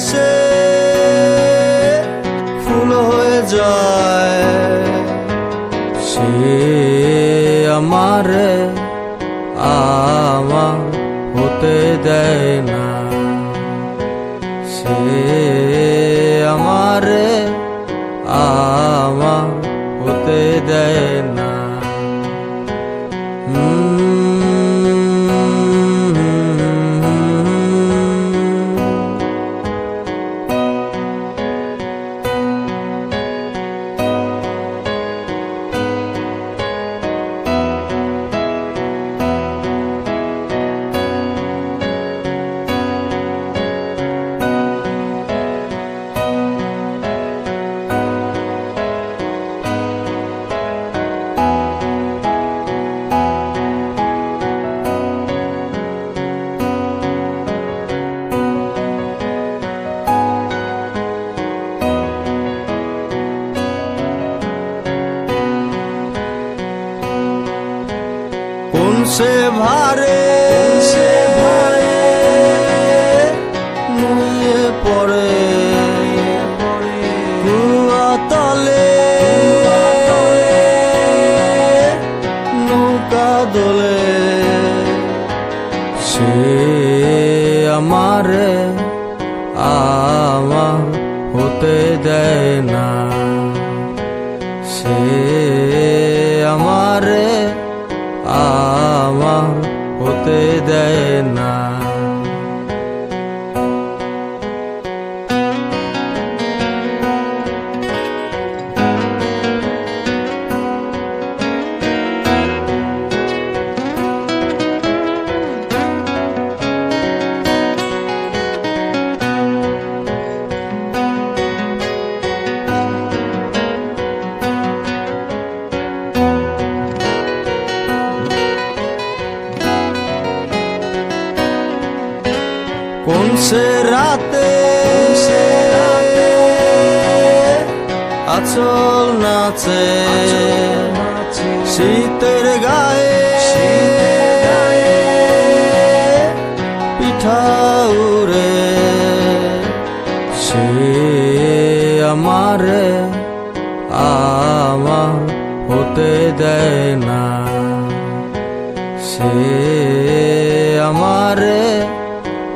করেছে ফুল হয়ে যায়। সে আমার আমার হতে দেয় না। সে ভারে সে ভারে নুয়ে পড়ে। তলে নৌকা দোলে। সে আমারে আমার হতে দেয় না। সে হতে দেয় না। কোন সে রাতে আচল নাচে শীতের গায়ে পিঠা উড়ে। সে আমারে আমার হতে দেয় না।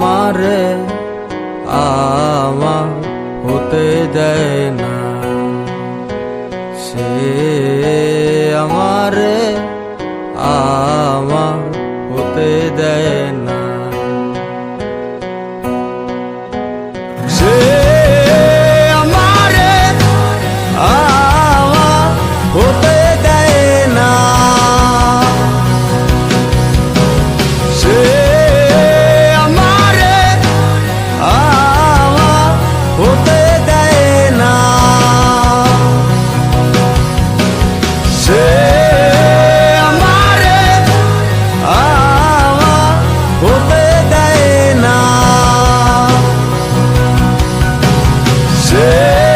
আমারে আমা হতে দেয় না। সে আমারে say